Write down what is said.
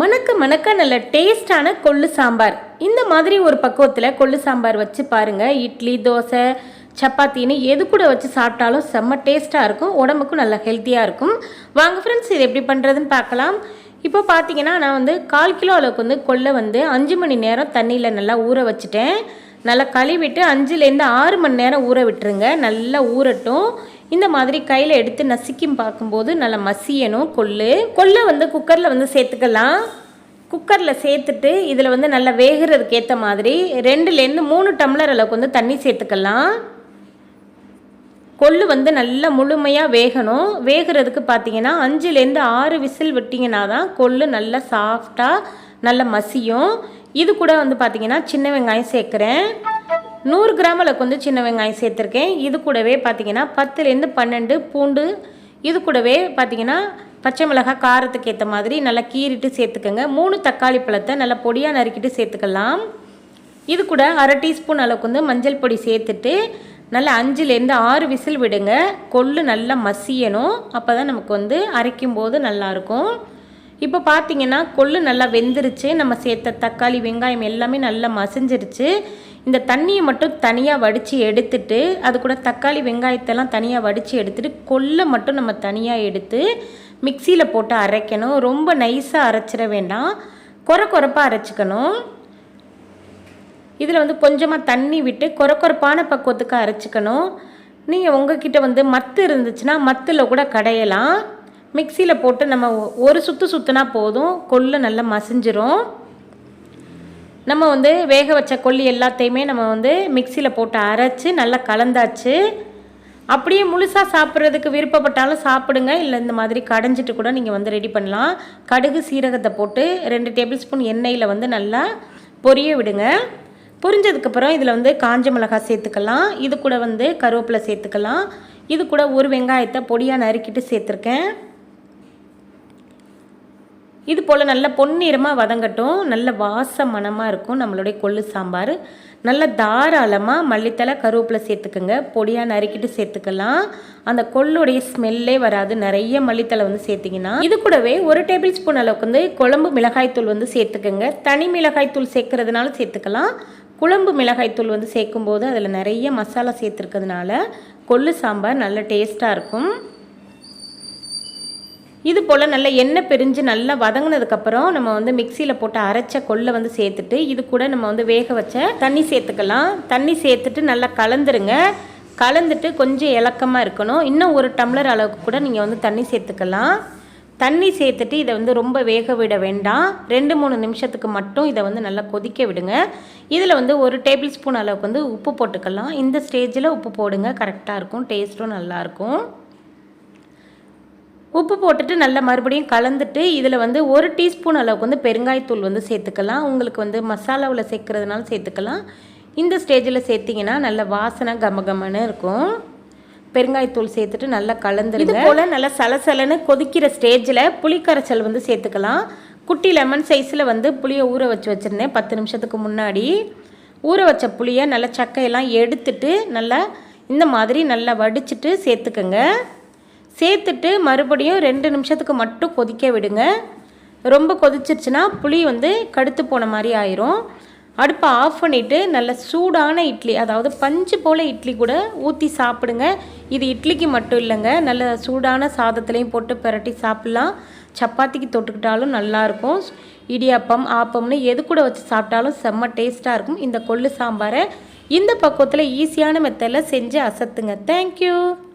மணக்க மணக்க நல்ல டேஸ்டான கொள்ளு சாம்பார். இந்த மாதிரி ஒரு பக்குவத்தில் கொள்ளு சாம்பார் வச்சு பாருங்கள் இட்லி தோசை சப்பாத்தின்னு எது கூட வச்சு சாப்பிட்டாலும் செம்ம டேஸ்ட்டாக இருக்கும். உடம்புக்கும் நல்லா ஹெல்த்தியாக இருக்கும். வாங்க ஃப்ரெண்ட்ஸ் இது எப்படி பண்ணுறதுன்னு பார்க்கலாம். இப்போ பார்த்தீங்கன்னா நான் வந்து கால் கிலோ அளவுக்கு வந்து கொள்ளை வந்து அஞ்சு மணி நேரம் தண்ணியில் நல்லா ஊற வச்சுட்டேன். நல்லா கழுவிட்டு அஞ்சுலேருந்து ஆறு மணி நேரம் ஊற விட்டுருங்க. நல்லா ஊறட்டும். இந்த மாதிரி கையில் எடுத்து நசுக்கியும் பார்க்கும்போது நல்லா மசியணும் கொள்ளு. கொள்ளை வந்து குக்கரில் வந்து சேர்த்துக்கலாம். குக்கரில் சேர்த்துட்டு இதில் வந்து நல்லா வேகிறதுக்கு ஏற்ற மாதிரி ரெண்டுலேருந்து மூணு டம்ளர் அளவுக்கு வந்து தண்ணி சேர்த்துக்கலாம். கொள்ளு வந்து நல்லா முழுமையாக வேகணும். வேகிறதுக்கு பார்த்தீங்கன்னா அஞ்சுலேருந்து ஆறு விசில் விட்டிங்கன்னா தான் கொள்ளு நல்லா சாஃப்டாக நல்லா மசியும். இது கூட வந்து பார்த்தீங்கன்னா சின்ன வெங்காயம் சேர்க்குறேன். நூறு கிராம் அளவுக்கு வந்து சின்ன வெங்காயம் சேர்த்துருக்கேன். இது கூடவே பார்த்தீங்கன்னா பத்துலேருந்து பன்னெண்டு பூண்டு இது கூடவே பார்த்திங்கன்னா பச்சை மிளகாய் காரத்துக்கு ஏற்ற மாதிரி நல்லா கீறிட்டு சேர்த்துக்கோங்க. மூணு தக்காளி பழத்தை நல்லா பொடியாக நறுக்கிட்டு சேர்த்துக்கலாம். இது கூட அரை டீஸ்பூன் அளவுக்கு வந்து மஞ்சள் பொடி சேர்த்துட்டு நல்லா அஞ்சுலேருந்து ஆறு விசில் விடுங்க. கொள்ளு நல்லா மசியணும். அப்போ தான் நமக்கு வந்து அரைக்கும் போது நல்லாயிருக்கும். இப்போ பார்த்தீங்கன்னா கொள்ளு நல்லா வெந்துருச்சு. நம்ம சேர்த்த தக்காளி வெங்காயம் எல்லாமே நல்லா மசிஞ்சிருச்சு. இந்த தண்ணியை மட்டும் தனியாக வடித்து எடுத்துட்டு அது கூட தக்காளி வெங்காயத்தெல்லாம் தனியாக வடித்து எடுத்துட்டு கொள்ளை மட்டும் நம்ம தனியாக எடுத்து மிக்சியில் போட்டு அரைக்கணும். ரொம்ப நைஸாக அரைச்சிட வேண்டாம். குறை குறைப்பாக அரைச்சிக்கணும். இதில் வந்து கொஞ்சமாக தண்ணி விட்டு குறை குறைப்பான பக்குவத்துக்கு அரைச்சிக்கணும். நீங்கள் உங்ககிட்ட வந்து மத்து இருந்துச்சுன்னா மத்தில் கூட கடையலாம். மிக்சியில் போட்டு நம்ம ஒரு சுற்று சுற்றுனா போதும். கொள்ளு நல்லா மசிஞ்சிரும். நம்ம வந்து வேக வச்ச கொல்லி எல்லாத்தையுமே நம்ம வந்து மிக்சியில் போட்டு அரைச்சி நல்லா கலந்தாச்சு. அப்படியே முழுசாக சாப்பிட்றதுக்கு விருப்பப்பட்டாலும் சாப்பிடுங்க. இல்லை இந்த மாதிரி கடைஞ்சிட்டு கூட நீங்கள் வந்து ரெடி பண்ணலாம். கடுகு சீரகத்தை போட்டு ரெண்டு டேபிள் ஸ்பூன் எண்ணெயில் வந்து நல்லா பொரிய விடுங்க. பொரிஞ்சதுக்கப்புறம் இதில் வந்து காஞ்ச மிளகாய் சேர்த்துக்கலாம். இது கூட வந்து கருவேப்பிலை சேர்த்துக்கலாம். இது கூட ஒரு வெங்காயத்தை பொடியாக நறுக்கிட்டு சேர்த்துருக்கேன். இது போல் நல்ல பொன்னிறமாக வதங்கட்டும். நல்ல வாச மணமாக இருக்கும் நம்மளுடைய கொள்ளு சாம்பார். நல்ல தாராளமாக மல்லித்தலை கருவேப்பிலை சேர்த்துக்குங்க. பொடியாக நறுக்கிட்டு சேர்த்துக்கலாம். அந்த கொள்ளுடைய ஸ்மெல்லே வராது. நிறைய மல்லித்தலை வந்து சேர்த்திங்கன்னா. இது கூடவே ஒரு டேபிள் ஸ்பூன் அளவுக்கு வந்து குழம்பு மிளகாய்த்தூள் வந்து சேர்த்துக்குங்க. தனி மிளகாய்த்தூள் சேர்க்கறதுனால சேர்த்துக்கலாம். குழம்பு மிளகாய்த்தூள் வந்து சேர்க்கும்போது அதில் நிறைய மசாலா சேர்த்துருக்கிறதுனால கொள்ளு சாம்பார் நல்ல டேஸ்ட்டாக இருக்கும். இது போல் நல்லா எண்ணெய் பிரிஞ்சு நல்லா வதங்கினதுக்கப்புறம் நம்ம வந்து மிக்சியில் போட்டு அரைச்ச கொள்ளை வந்து சேர்த்துட்டு இது கூட நம்ம வந்து வேக வச்ச தண்ணி சேர்த்துக்கலாம். தண்ணி சேர்த்துட்டு நல்லா கலந்துருங்க. கலந்துட்டு கொஞ்சம் இலக்கமாக இருக்கணும். இன்னும் ஒரு டம்ளர் அளவுக்கு கூட நீங்கள் வந்து தண்ணி சேர்த்துக்கலாம். தண்ணி சேர்த்துட்டு இதை வந்து ரொம்ப வேக விட வேண்டாம். ரெண்டு மூணு நிமிஷத்துக்கு மட்டும் இதை வந்து நல்லா கொதிக்க விடுங்க. இதில் வந்து ஒரு டேபிள் ஸ்பூன் அளவுக்கு வந்து உப்பு போட்டுக்கலாம். இந்த ஸ்டேஜில் உப்பு போடுங்க. கரெக்டாக இருக்கும். டேஸ்ட்டும் நல்லாயிருக்கும் உப்பு போட்டுட்டு நல்லா மறுபடியும் கலந்துட்டு இதில் வந்து ஒரு டீஸ்பூன் அளவுக்கு வந்து பெருங்காயத்தூள் வந்து சேர்த்துக்கலாம். உங்களுக்கு வந்து மசாலாவில் சேர்க்குறதுனால சேர்த்துக்கலாம். இந்த ஸ்டேஜில் சேர்த்திங்கன்னா நல்ல வாசனை கமகமன்னு இருக்கும். பெருங்காயத்தூள் சேர்த்துட்டு நல்லா கலந்துருங்க. இது போல் நல்லா சலசலன்னு கொதிக்கிற ஸ்டேஜில் புளிக்கரைச்சல் வந்து சேர்த்துக்கலாம். குட்டி லெமன் சைஸில் வந்து புளியை ஊற வச்சு வச்சுருந்தேன். பத்து நிமிஷத்துக்கு முன்னாடி ஊற வச்ச புளியை நல்லா சக்கையெல்லாம் எடுத்துட்டு நல்லா இந்த மாதிரி நல்லா வடிச்சிட்டு சேர்த்துக்கோங்க. சேர்த்துட்டு மறுபடியும் ரெண்டு நிமிஷத்துக்கு மட்டும் கொதிக்க விடுங்க. ரொம்ப கொதிச்சிருச்சுன்னா புளி வந்து கடுத்து போன மாதிரி ஆயிரும். அடுப்பை ஆஃப் பண்ணிவிட்டு நல்ல சூடான இட்லி அதாவது பஞ்சு போல் இட்லி கூட ஊற்றி சாப்பிடுங்க. இது இட்லிக்கு மட்டும் இல்லைங்க நல்ல சூடான சாதத்துலேயும் போட்டு பிரட்டி சாப்பிட்லாம். சப்பாத்திக்கு தொட்டுக்கிட்டாலும் நல்லாயிருக்கும் இடியாப்பம் ஆப்பம்னு எது கூட வச்சு சாப்பிட்டாலும் செம்ம டேஸ்ட்டாக இருக்கும் இந்த கொள்ளு சாம்பாரை. இந்த பக்குவத்தில் ஈஸியான மெத்தடில் செஞ்சு அசத்துங்க. தேங்க்யூ